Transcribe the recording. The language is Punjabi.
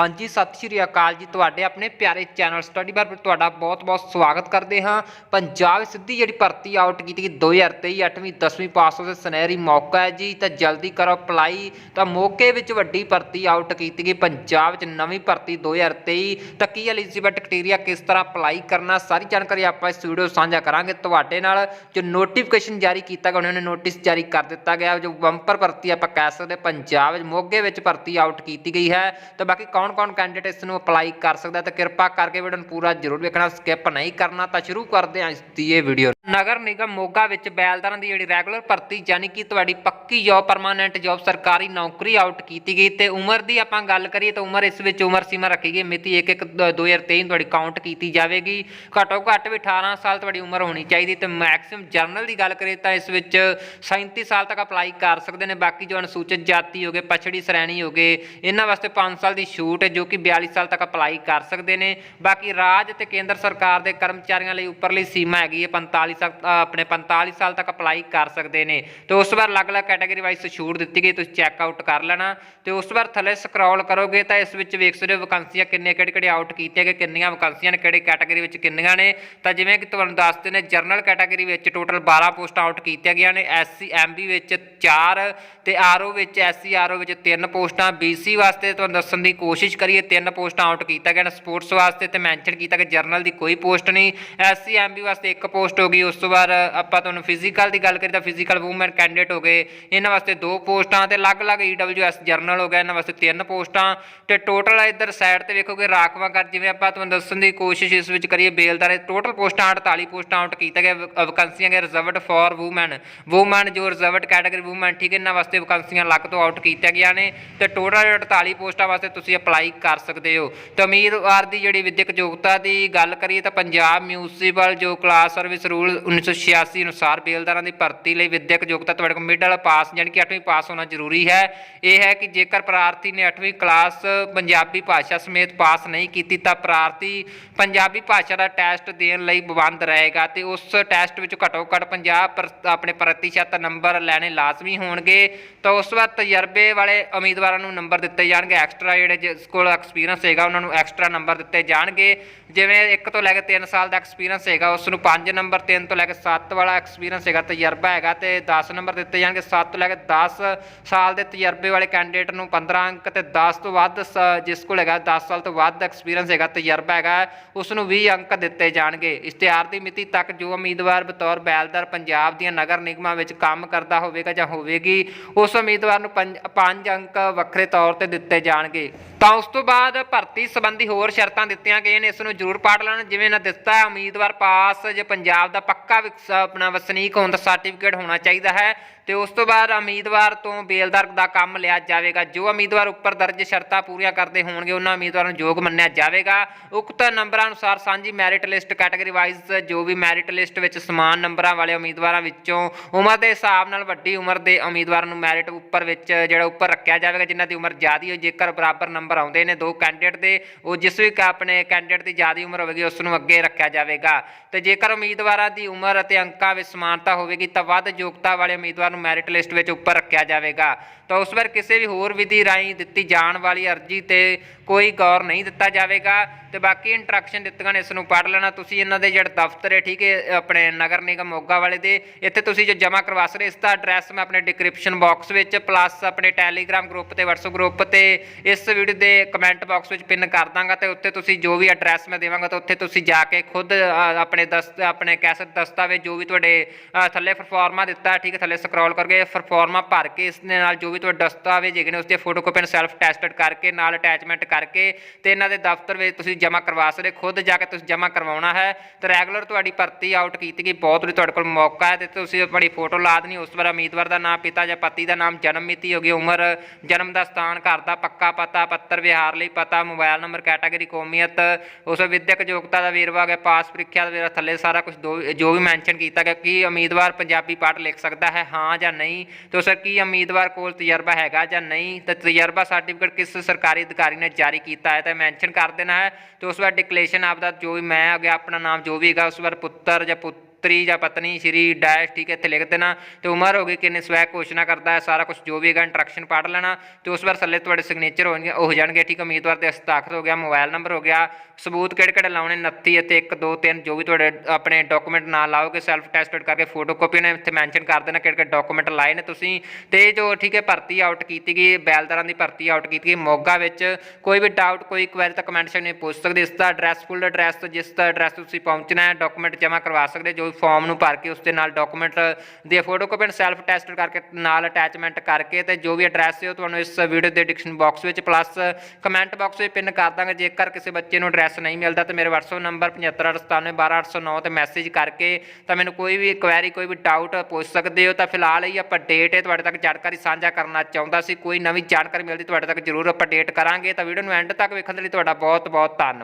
ਹਾਂਜੀ, ਸਤਿ ਸ਼੍ਰੀ ਅਕਾਲ ਜੀ। ਤੁਹਾਡੇ ਆਪਣੇ ਪਿਆਰੇ ਚੈਨਲ ਸਟੱਡੀ ਬਾਰ ਤੁਹਾਡਾ ਬਹੁਤ-ਬਹੁਤ ਸਵਾਗਤ ਕਰਦੇ ਹਾਂ। ਪੰਜਾਬ ਸਿੱਧੀ ਜਿਹੜੀ ਭਰਤੀ ਆਊਟ ਕੀਤੀ ਗਈ 2023 8ਵੀਂ 10ਵੀਂ ਪਾਸ ਹੋਏ ਸੁਨਹਿਰੀ ਮੌਕਾ ਹੈ ਜੀ। ਤਾਂ ਜਲਦੀ ਕਰੋ ਅਪਲਾਈ ਤਾਂ ਮੌਕੇ ਵਿੱਚ ਵੱਡੀ ਭਰਤੀ ਆਊਟ ਕੀਤੀ ਗਈ। ਪੰਜਾਬ ਵਿੱਚ ਨਵੀਂ ਭਰਤੀ 2023 ਤਾਂ ਕੀ ਐਲੀਜੀਬਲ ਕ੍ਰਾਈਟੇਰੀਆ ਕਿਸ ਤਰ੍ਹਾਂ ਅਪਲਾਈ ਕਰਨਾ, ਸਾਰੀ ਜਾਣਕਾਰੀ ਆਪਾਂ ਇਸ ਵੀਡੀਓ ਸਾਂਝਾ ਕਰਾਂਗੇ। ਤੁਹਾਡੇ ਨਾਲ ਜੋ ਨੋਟੀਫਿਕੇਸ਼ਨ ਜਾਰੀ ਕੀਤਾ ਗਿਆ, ਉਹਨਾਂ ਨੇ ਨੋਟਿਸ ਜਾਰੀ ਕਰ ਦਿੱਤਾ ਗਿਆ। ਜੋ ਬੰਪਰ ਭਰਤੀ ਆਪਾਂ ਕਹਿ ਸਕਦੇ ਪੰਜਾਬ ਵਿੱਚ ਮੋਗੇ ਵਿੱਚ ਭਰਤੀ ਆਊਟ ਕੀਤੀ ਗਈ ਹੈ। ਤਾਂ ਬਾਕੀ ਕੌਣ ਕੌਣ-ਕੌਣ ਕੈਂਡੀਡੇਟ ਇਸ ਨੂੰ ਅਪਲਾਈ ਕਰ ਸਕਦਾ ਤਾਂ ਕਿਰਪਾ ਕਰਕੇ ਵੀਡੀਓ ਨੂੰ ਪੂਰਾ ਜ਼ਰੂਰ ਵੇਖਣਾ ਸਕਿਪ ਨਹੀਂ ਕਰਨਾ, ਤਾਂ ਸ਼ੁਰੂ ਕਰਦੇ ਹਾਂ ਇਸ ਦੀ ਇਹ ਵੀਡੀਓ ਨਗਰ ਨਿਗਮ ਮੋਗਾ ਵਿੱਚ ਬੈਲਦਾਰਾਂ ਦੀ ਜਿਹੜੀ ਰੈਗੂਲਰ ਭਰਤੀ, ਯਾਨੀ ਕਿ ਤੁਹਾਡੀ ਪੱਕੀ ਜੌਬ ਪਰਮਾਨੈਂਟ ਜੌਬ ਸਰਕਾਰੀ ਨੌਕਰੀ ਆਊਟ ਕੀਤੀ ਗਈ ਤੇ ਉਮਰ ਦੀ ਆਪਾਂ ਗੱਲ ਕਰੀਏ ਤਾਂ ਉਮਰ ਇਸ ਵਿੱਚ ਉਮਰ ਸੀਮਾ ਰੱਖੀ ਗਈ, ਮਿਤੀ 1 1 2023 ਤੁਹਾਡੀ ਕਾਊਂਟ ਕੀਤੀ ਜਾਵੇਗੀ। ਘੱਟੋ ਘੱਟ ਵੀ 18 ਸਾਲ ਤੁਹਾਡੀ ਉਮਰ ਹੋਣੀ ਚਾਹੀਦੀ ਤੇ ਮੈਕਸਿਮਮ ਜਰਨਲ ਦੀ ਗੱਲ ਕਰੀਏ ਤਾਂ ਇਸ ਵਿੱਚ 37 ਸਾਲ ਤੱਕ ਅਪਲਾਈ ਕਰ ਸਕਦੇ ਨੇ, ਬਾਕੀ ਜੋ ਅਨੁਸੂਚਿਤ ਜਾਤੀ ਹੋਗੇ ਪਛੜੀ ਸ਼੍ਰੇਣੀ ਹੋਗੇ ਇਹਨਾਂ ਵਾਸਤੇ 5 ਸਾਲ ਦੀ ਛੂਟ ਹੈ ਜੋ ਕਿ 42 ਸਾਲ ਤੱਕ ਅਪਲਾਈ ਕਰ ਸਕਦੇ ਨੇ। ਬਾਕੀ ਰਾਜ ਤੇ ਕੇਂਦਰ ਸਰਕਾਰ ਦੇ ਕਰਮਚਾਰੀਆਂ ਲਈ ਉੱਪਰਲੀ ਸੀਮਾ ਹੈਗੀ ਹੈ 45 ਆਪਣੇ 45 ਸਾਲ ਤੱਕ ਅਪਲਾਈ ਕਰ ਸਕਦੇ ਨੇ। ਤੇ ਉਸ ਵਾਰ ਅਲੱਗ-ਅਲੱਗ ਕੈਟਾਗਰੀ ਵਾਈਜ਼ ਛੂਟ ਦਿੱਤੀ ਗਈ, ਤੁਸੀਂ ਚੈੱਕ ਆਊਟ ਕਰ ਲੈਣਾ। ਤੇ ਉਸ ਵਾਰ ਥੱਲੇ ਸਕਰੋਲ ਕਰੋਗੇ ਤਾਂ ਇਸ ਵਿੱਚ ਵੇਖ ਸਕਦੇ ਹੋ ਵੈਕੰਸੀਆਂ ਕਿੰਨੇ, ਕਿਹੜੇ ਕਿਹੜੇ ਆਊਟ ਕੀਤੇ ਗਏ, ਕਿੰਨੀਆਂ ਵੈਕੰਸੀਆਂ ਨੇ, ਕਿਹੜੇ ਕੈਟਾਗਰੀ ਵਿੱਚ ਕਿੰਨੀਆਂ ਨੇ। ਤਾਂ ਜਿਵੇਂ ਕਿ ਤੁਹਾਨੂੰ ਦੱਸਦੇ ਨੇ ਜਰਨਲ ਕੈਟਾਗਰੀ ਵਿੱਚ ਟੋਟਲ 12 ਪੋਸਟਾਂ ਆਊਟ ਕੀਤੀਆਂ ਗਈਆਂ ਨੇ। ਐਸਸੀ ਐਮਬੀ ਵਿੱਚ 4 ਤੇ ਆਰਓ ਵਿੱਚ ਐਸਸੀ ਆਰਓ ਵਿੱਚ 3 ਪੋਸਟਾਂ। ਬੀਸੀ ਵਾਸਤੇ ਤੁਹਾਨੂੰ ਦੱਸਣ ਦੀ ਕੋਸ਼ਿਸ਼ ਕਰੀਏ 3 ਪੋਸਟਾਂ ਆਊਟ ਕੀਤਾ ਗਿਆ ਨੇ। ਸਪੋਰਟਸ ਵਾਸਤੇ ਤੇ ਮੈਂਸ਼ਨ ਕੀਤਾ ਕਿ ਜਰਨਲ ਦੀ ਕੋਈ ਪੋਸਟ ਨਹੀਂ। ਐਸਸੀ ਐਮਬੀ ਵਾਸਤੇ ਇੱਕ ਪੋਸਟ ਹੋ ਗਈ ਉਸ ਤੋਂ ਬਾਅਦ ਆਪਾਂ ਤੁਹਾਨੂੰ ਫਿਜ਼ੀਕਲ ਦੀ ਗੱਲ ਕਰੀਏ ਤਾਂ ਫਿਜ਼ੀਕਲ ਵੂਮਨ ਕੈਂਡੀਡੇਟ ਹੋ ਗਏ। ਇਹਨਾਂ ਵਾਸਤੇ ਦੋ ਪੋਸਟਾਂ ਤੇ ਅਲੱਗ-ਅਲੱਗ ਈਡਬਲਯੂਐਸ ਜਰਨਲ ਹੋ ਗਿਆ, ਇਹਨਾਂ ਵਾਸਤੇ ਤਿੰਨ ਪੋਸਟਾਂ। ਤੇ ਟੋਟਲ ਇੱਧਰ ਸਾਈਡ ਤੇ ਵੇਖੋਗੇ ਰਾਖਵਾਂ ਕਰ ਜਿਵੇਂ ਆਪਾਂ ਤੁਹਾਨੂੰ ਦੱਸਣ ਦੀ ਕੋਸ਼ਿਸ਼ ਇਸ ਵਿੱਚ ਕਰੀਏ, ਬੇਲਦਾਰ ਟੋਟਲ ਪੋਸਟਾਂ 48 ਪੋਸਟਾਂ ਆਊਟ ਕੀਤਾ ਗਿਆ ਵੈਕੰਸੀਆਂ ਗਏ ਰਿਜ਼ਰਵਡ ਫॉर ਵੂਮਨ ਵੂਮਨ ਜੋ ਰਿਜ਼ਰਵਡ ਕੈਟਾਗਰੀ ਵੂਮਨ ਠੀਕ ਹੈ, ਇਹਨਾਂ ਵਾਸਤੇ ਵੈਕੰਸੀਆਂ ਲੱਗ ਤੋਂ ਆਊਟ ਕੀਤੀਆਂ ਗਿਆ ਨੇ। ਤੇ ਟੋਟਲ 48 ਪੋਸਟਾਂ ਵਾਸਤੇ ਤੁਸੀਂ ਅਪਲਾਈ ਕਰ ਸਕਦੇ ਹੋ। ਤੇ ਉਮੀਦਵਾਰ ਦੀ ਜਿਹੜੀ ਵਿਦਿਅਕ ਯੋਗਤਾ ਦੀ ਗੱਲ ਕਰੀਏ ਤਾਂ ਪੰਜਾਬ ਮਿਊਨਿਸਪਲ ਜੋ ਕਲਾਸ ਸਰਵਿਸ ਰੂਲ 1986 ਅਨੁਸਾਰ ਬੇਲਦਾਰਾਂ ਦੀ ਭਰਤੀ ਲਈ ਵਿਦਿਅਕ ਯੋਗਤਾ ਤੁਹਾਡੇ ਕੋਲ ਮਿਡਲ ਪਾਸ, ਯਾਨੀ ਕਿ 8ਵੀਂ ਪਾਸ ਹੋਣਾ ਜ਼ਰੂਰੀ ਹੈ। ਇਹ ਹੈ ਕਿ ਜੇਕਰ ਪ੍ਰਾਰਥੀ ਨੇ 8ਵੀਂ ਕਲਾਸ ਪੰਜਾਬੀ ਭਾਸ਼ਾ ਸਮੇਤ ਪਾਸ ਨਹੀਂ ਕੀਤੀ, ਤਾਂ ਪ੍ਰਾਰਥੀ ਪੰਜਾਬੀ ਭਾਸ਼ਾ ਦਾ ਟੈਸਟ ਦੇਣ ਲਈ ਬੰਦ ਰਹੇਗਾ ਤੇ ਉਸ ਟੈਸਟ ਵਿੱਚ ਘੱਟੋ ਘੱਟ 50 ਪਰ- ਆਪਣੇ ਪ੍ਰਤੀਸ਼ਤ ਨੰਬਰ ਲੈਣੇ ਲਾਜ਼ਮੀ ਹੋਣਗੇ। ਤਾਂ ਉਸ ਵਾਰ ਤਜਰਬੇ ਵਾਲੇ ਉਮੀਦਵਾਰਾਂ ਨੂੰ ਨੰਬਰ ਦਿੱਤੇ ਜਾਣਗੇ। ਐਕਸਟਰਾ ਜਿਹੜੇ ਜਿਸ ਕੋਲ ਐਕਸਪੀਰੀਅੰਸ ਹੈਗਾ, ਉਹਨਾਂ ਨੂੰ ਐਕਸਟਰਾ ਨੰਬਰ ਦਿੱਤੇ ਜਾਣਗੇ। ਜਿਵੇਂ 1 ਤੋਂ ਲੈ ਕੇ 3 ਸਾਲ ਦਾ ਐਕਸਪੀਰੀਅੰਸ ਹੈਗਾ, ਉਸ ਨੂੰ 5 ਨੰਬਰ 3 ਤੋਂ ਲੈ ਕੇ 7 ਵਾਲਾ ਐਕਸਪੀਰੀਅੰਸ ਹੈਗਾ, ਤਜਰਬਾ ਹੈਗਾ ਤੇ 10 ਨੰਬਰ ਦਿੱਤੇ ਜਾਣਗੇ। 7 ਤੋਂ ਲੈ ਕੇ 10 ਸਾਲ ਦੇ ਤਜਰਬੇ ਵਾਲੇ ਕੈਂਡੀਡੇਟ ਨੂੰ 15 ਅੰਕ ਤੇ 10 ਤੋਂ ਵੱਧ ਜਿਸ ਕੋਲ ਹੈਗਾ 10 ਸਾਲ ਤੋਂ ਵੱਧ ਐਕਸਪੀਰੀਅੰਸ ਹੈਗਾ, ਤਜਰਬਾ ਹੈਗਾ ਉਸ ਨੂੰ 20 ਅੰਕ ਦਿੱਤੇ ਜਾਣਗੇ। ਇਸ਼ਤਿਹਾਰ ਦੀ ਮਿਤੀ ਤੱਕ ਜੋ ਉਮੀਦਵਾਰ ਬਤੌਰ ਬੈਲਦਾਰ ਪੰਜਾਬ ਦੀਆਂ ਨਗਰ ਨਿਗਮਾਂ ਵਿੱਚ ਕੰਮ ਕਰਦਾ ਹੋਵੇਗਾ ਜਾਂ ਹੋਵੇਗੀ, ਉਸ ਉਮੀਦਵਾਰ ਨੂੰ 5 ਅੰਕ ਵੱਖਰੇ ਤੌਰ ਤੇ ਦਿੱਤੇ ਜਾਣਗੇ। ਤਾਂ ਉਸ ਤੋਂ ਬਾਅਦ ਭਰਤੀ ਸੰਬੰਧੀ ਹੋਰ ਸ਼ਰਤਾਂ ਦਿੱਤੀਆਂ ਗਈਆਂ ਨੇ, ਇਸ ਨੂੰ ਜ਼ਰੂਰ ਪਾੜ ਲੈਣਾ ਜਿਵੇਂ ਨਾ ਦਿੱਤਾ, ਉਮੀਦਵਾਰ ਪਾਸ ਜੇ ਪੰਜਾਬ ਦਾ ਪੱਕਾ ਵਿਕਸ- ਆਪਣਾ ਵਸਨੀਕ ਹੋਣ ਦਾ ਸਰਟੀਫਿਕੇਟ ਹੋਣਾ ਚਾਹੀਦਾ ਹੈ ਤੇ ਉਸ ਤੋਂ ਬਾਅਦ ਉਮੀਦਵਾਰ ਤੋਂ ਬੇਲਦਾਰ ਦਾ ਕੰਮ ਲਿਆ ਜਾਵੇਗਾ। ਜੋ ਉਮੀਦਵਾਰ ਉੱਪਰ ਦਰਜ ਸ਼ਰਤਾਂ ਪੂਰੀਆਂ ਕਰਦੇ ਹੋਣਗੇ, ਉਹਨਾਂ ਉਮੀਦਵਾਰਾਂ ਨੂੰ ਯੋਗ ਮੰਨਿਆ ਜਾਵੇਗਾ। ਉਕਤ ਨੰਬਰਾਂ ਅਨੁਸਾਰ ਸਾਂਝੀ ਮੈਰਿਟ ਲਿਸਟ ਕੈਟਾਗਰੀ ਵਾਈਜ਼ ਜੋ ਵੀ ਮੈਰਿਟ ਲਿਸਟ ਵਿੱਚ ਸਮਾਨ ਨੰਬਰਾਂ ਵਾਲੇ ਉਮੀਦਵਾਰਾਂ ਵਿੱਚੋਂ ਉਮਰ ਦੇ ਹਿਸਾਬ ਨਾਲ ਵੱਡੀ ਉਮਰ ਦੇ ਉਮੀਦਵਾਰ ਨੂੰ ਮੈਰਿਟ ਉੱਪਰ ਵਿੱਚ ਜਿਹੜਾ ਉੱਪਰ ਰੱਖਿਆ ਜਾਵੇਗਾ, ਜਿਨ੍ਹਾਂ ਦੀ ਉਮਰ ਜ਼ਿਆਦਾ ਹੋ ਜੇਕਰ ਬਰਾਬਰ ਨੰਬਰ ਆਉਂਦੇ ਨੇ ਦੋ ਕੈਂਡੀਡੇਟ ਦੇ, ਉਹ ਜਿਸ ਵੀ ਕ- ਆਪਣੇ ਕੈਂਡੀਡੇਟ ਦੀ ਜ਼ਿਆਦਾ ਉਮਰ ਹੋਵੇਗੀ, ਉਸ ਨੂੰ ਅੱਗੇ ਰੱਖਿਆ ਜਾਵੇਗਾ। ਤੇ ਜੇਕਰ ਉਮੀਦਵਾਰਾਂ ਦੀ ਉਮਰ ਅਤੇ ਅੰਕਾਂ ਵਿੱਚ ਸਮਾਨਤਾ ਹੋਵੇਗੀ, ਤਾਂ ਵੱਧ ਯੋਗਤਾ ਵਾਲੇ ਉਮੀਦਵਾਰ ਨੂੰ ਮੈਰਿਟ ਲਿਸਟ ਵਿੱਚ ਉੱਪਰ ਰੱਖਿਆ ਜਾਵੇਗਾ। ਤਾਂ ਉਸ ਵਾਰ ਕਿਸੇ ਵੀ ਹੋਰ ਵਿਧੀ ਰਾਹੀਂ ਦਿੱਤੀ ਜਾਣ ਵਾਲੀ ਅਰਜ਼ੀ ਤੇ ਕੋਈ ਗੌਰ ਨਹੀਂ ਦਿੱਤਾ ਜਾਵੇਗਾ ਤੇ ਬਾਕੀ ਇੰਟਰੈਕਸ਼ਨ ਦਿੱਤੀਆਂ ਨੇ, ਇਸ ਨੂੰ ਪੜ੍ਹ ਲੈਣਾ। ਤੁਸੀਂ ਇਹਨਾਂ ਦੇ ਜਿਹੜੇ ਦਫ਼ਤਰ ਹੈ, ਠੀਕ ਹੈ, ਆਪਣੇ ਨਗਰ ਨਿਗਮ ਮੋਗਾ ਵਾਲੇ ਦੇ, ਇੱਥੇ ਤੁਸੀਂ ਜੋ ਜਮ੍ਹਾਂ ਕਰਵਾ ਸਕਦੇ ਇਸ ਦਾ ਐਡਰੈਸ ਮੈਂ ਆਪਣੇ ਡਿਸਕ੍ਰਿਪਸ਼ਨ ਬਾਕਸ ਵਿੱਚ ਪਲੱਸ ਆਪਣੇ ਟੈਲੀਗ੍ਰਾਮ ਗਰੁੱਪ ਤੇ, WhatsApp ਗਰੁੱਪ ਤੇ, ਇਸ ਵੀਡੀਓ ਦੇ ਕਮੈਂਟ ਬਾਕਸ ਵਿੱਚ ਪਿੰਨ ਕਰ ਦਾਂਗਾ ਤੇ ਉੱਥੇ ਤੁਸੀਂ ਜੋ ਵੀ ਐਡਰੈਸ ਮੈਂ ਦੇਵਾਂਗਾ ਤਾਂ ਉੱਥੇ ਤੁਸੀਂ ਜਾ ਕੇ ਖੁਦ ਆਪਣੇ ਦਸਤ, ਆਪਣੇ ਕੈਸਟ ਦਸਤਾਵੇਜ਼, ਜੋ ਵੀ ਤੁਹਾਡੇ ਥੱਲੇ ਪਰਫਾਰਮਾ ਦਿੱਤਾ, ਠੀਕ ਹੈ, ਥੱਲੇ ਸਕਰੋਲ ਕਰਕੇ ਪਰਫਾਰਮਾ ਭਰ ਕੇ ਇਸ ਦੇ ਨਾਲ ਜੋ ਵੀ ਤੁਹਾਡੇ ਦਸਤਾਵੇਜ਼ ਹੈਗੇ ਨੇ ਉਸ ਦੀ ਫੋਟੋਕਾਪੀ ਸੈਲਫ ਟੈਸਟਡ ਕਰਕੇ ਨਾਲ ਅਟੈਚਮੈਂਟ ਕਰ ਕਰਕੇ ਤੇ ਇਹਨਾਂ ਦੇ ਦਫ਼ਤਰ ਵਿੱਚ ਤੁਸੀਂ ਜਮ੍ਹਾਂ ਕਰਵਾ ਸਕਦੇ, ਖੁਦ ਜਾ ਕੇ ਤੁਸੀਂ ਜਮ੍ਹਾਂ ਕਰਵਾਉਣਾ ਹੈ। ਤੇ ਰੈਗੂਲਰ ਤੁਹਾਡੀ ਭਰਤੀ ਆਊਟ ਕੀਤੀ ਗਈ, ਬਹੁਤ ਵਾਰੀ ਤੁਹਾਡੇ ਕੋਲ ਮੌਕਾ ਹੈ ਤੇ ਤੁਸੀਂ ਆਪਣੀ ਫੋਟੋ ਲਾ ਦੇਣੀ, ਉਸ ਵਾਰ ਉਮੀਦਵਾਰ ਦਾ ਨਾਮ, ਪਿਤਾ ਜਾਂ ਪਤੀ ਦਾ ਨਾਮ, ਜਨਮ ਮਿਤੀ ਹੋਗੀ ਉਮਰ, ਜਨਮ ਦਾ ਸਥਾਨ, ਘਰ ਦਾ ਪੱਕਾ ਪਤਾ, ਪੱਤਰ ਵਿਹਾਰ ਲਈ ਪਤਾ ਮੋਬਾਈਲ ਨੰਬਰ ਕੈਟਾਗਰੀ ਕੌਮੀਅਤ, ਉਸ ਵਿਦਿਅਕ ਯੋਗਤਾ ਦਾ ਵੇਰਵਾ ਗਿਆ, ਪਾਸ ਪ੍ਰੀਖਿਆ ਦਾ ਵੇਰਵਾ ਥੱਲੇ ਸਾਰਾ ਕੁਝ ਜੋ ਵੀ ਮੈਂਸ਼ਨ ਕੀਤਾ ਗਿਆ, ਕਿ ਉਮੀਦਵਾਰ ਪੰਜਾਬੀ ਪਾਠ ਲਿਖ ਸਕਦਾ ਹੈ, ਹਾਂ ਜਾਂ ਨਹੀਂ? ਤੇ ਸਰ ਕੀ ਉਮੀਦਵਾਰ ਕੋਲ ਤਜਰਬਾ ਹੈਗਾ ਜਾਂ ਨਹੀਂ? ਤੇ ਤਜਰਬਾ ਸਰਟੀਫਿਕੇਟ ਕਿਸ ਸਰਕਾਰੀ ਅਧਿਕਾਰੀ ਨੇ ਜਾਰੀ ਕੀਤਾ ਹੈ, ਤਾਂ ਮੈਂਸ਼ਨ ਕਰ ਦੇਣਾ ਹੈ ਤੇ ਉਸ ਵਾਰ ਡਿਕਲੇਰੇਸ਼ਨ ਆਪਦਾ ਜੋ ਵੀ ਮੈਂ ਆ ਗਿਆ ਆਪਣਾ ਨਾਮ ਜੋ ਵੀ ਹੈਗਾ, ਉਸ ਵਾਰ ਪੁੱਤਰ ਜਾਂ ਪੁੱਤ ਪੁੱਤਰੀ ਜਾਂ ਪਤਨੀ ਸ਼੍ਰੀ ਡੈਸ਼ ਠੀਕ ਹੈ, ਇੱਥੇ ਲਿਖ ਦੇਣਾ ਤੇ ਉਮਰ ਹੋ ਗਈ ਕਿੰਨੇ ਸਵੈ ਘੋਸ਼ਣਾ ਕਰਦਾ ਹੈ, ਸਾਰਾ ਕੁਝ ਜੋ ਵੀ ਹੈਗਾ ਇੰਟਰੈਕਸ਼ਨ ਪੜ੍ਹ ਲੈਣਾ ਤੇ ਉਸ ਵਾਰ ਥੱਲੇ ਤੁਹਾਡੇ ਸਿਗਨੇਚਰ ਹੋਣਗੇ ਉਹ ਹੋ ਜਾਣਗੇ, ਠੀਕ ਉਮੀਦਵਾਰ ਦੇ ਹਸਤਾਖਰ ਹੋ ਗਿਆ ਮੋਬਾਈਲ ਨੰਬਰ ਹੋ ਗਿਆ, ਸਬੂਤ ਕਿਹੜੇ ਕਿਹੜੇ ਲਾਉਣੇ 29 ਅਤੇ 1 2 3 ਜੋ ਵੀ ਤੁਹਾਡੇ ਆਪਣੇ ਡਾਕੂਮੈਂਟ ਨਾਲ ਲਾਓਗੇ ਸੈਲਫ ਟੈਸਟਡ ਕਰਕੇ ਫੋਟੋ ਕਾਪੀ ਨੇ ਇੱਥੇ ਮੈਂਸ਼ਨ ਕਰ ਦੇਣਾ ਕਿਹੜੇ ਕਿਹੜੇ ਡਾਕੂਮੈਂਟ ਲਾਏ ਨੇ ਤੁਸੀਂ ਤੇ ਜੋ ਠੀਕ ਹੈ, ਭਰਤੀ ਆਊਟ ਕੀਤੀ ਗਈ ਬੈਲਦਾਰਾਂ ਦੀ ਭਰਤੀ ਆਊਟ ਕੀਤੀ ਗਈ, ਮੋਗਾ ਵਿੱਚ ਕੋਈ ਵੀ ਡਾਊਟ ਕੋਈ ਕੁਐਰੀ ਤਾਂ ਕਮੈਂਟ ਸੈਕਸ਼ਨ ਵਿੱਚ ਪੁੱਛ ਸਕਦੇ ਇਸ ਦਾ ਐਡਰੈਸ ਫੁੱਲ ਐਡਰੈਸ ਜਿਸ ਦਾ ਐਡਰੈਸ ਤੁਸੀਂ ਪਹੁੰਚਣਾ ਹੈ ਡਾਕੂਮੈਂਟ ਜਮ੍ਹਾਂ ਕਰਵਾ ਸਕਦੇ ਜੋ ਫਾਰਮ ਨੂੰ ਭਰ ਕੇ ਉਸ ਦੇ ਨਾਲ ਡਾਕੂਮੈਂਟ ਦੀ ਫੋਟੋ ਕਾਪੀ ਸੈਲਫ ਟੈਸਟ ਕਰਕੇ ਨਾਲ ਅਟੈਚਮੈਂਟ ਕਰਕੇ ਤੇ ਜੋ ਵੀ ਐਡਰੈਸ ਹੈ ਉਹ ਤੁਹਾਨੂੰ ਇਸ ਵੀਡੀਓ ਦੇ ਡਿਸਕ੍ਰਿਪਸ਼ਨ ਬਾਕਸ ਵਿੱਚ ਪਲੱਸ ਕਮੈਂਟ ਬਾਕਸ ਵਿੱਚ ਪਿਨ ਕਰ ਦਾਂਗੇ। ਜੇਕਰ ਕਿਸੇ ਬੱਚੇ ਨੂੰ ਐਡਰੈਸ ਨਹੀਂ ਮਿਲਦਾ ਤੇ ਮੇਰੇ WhatsApp ਨੰਬਰ 7597128809 ਤੇ ਮੈਸੇਜ ਕਰਕੇ ਤਾਂ ਮੈਨੂੰ ਕੋਈ ਵੀ ਕੁਐਰੀ ਕੋਈ ਵੀ ਡਾਊਟ ਪੁੱਛ ਸਕਦੇ ਹੋ। ਤਾਂ ਫਿਲਹਾਲ ਹੀ ਆਪਾਂ ਡੇਟ ਹੈ ਤੁਹਾਡੇ ਤੱਕ ਜਾਣਕਾਰੀ ਸਾਂਝਾ ਕਰਨਾ ਚਾਹੁੰਦਾ ਸੀ। ਕੋਈ ਨਵੀਂ ਜਾਣਕਾਰੀ ਮਿਲਦੀ ਤੁਹਾਡੇ ਤੱਕ ਜ਼ਰੂਰ ਅਪਡੇਟ ਕਰਾਂਗੇ। ਤਾਂ ਵੀਡੀਓ ਨੂੰ ਐਂਡ ਤੱਕ ਵੇਖਣ ਦੇ ਲਈ ਤੁਹਾਡਾ ਬਹੁਤ ਬਹੁਤ ਧੰਨਵਾਦ।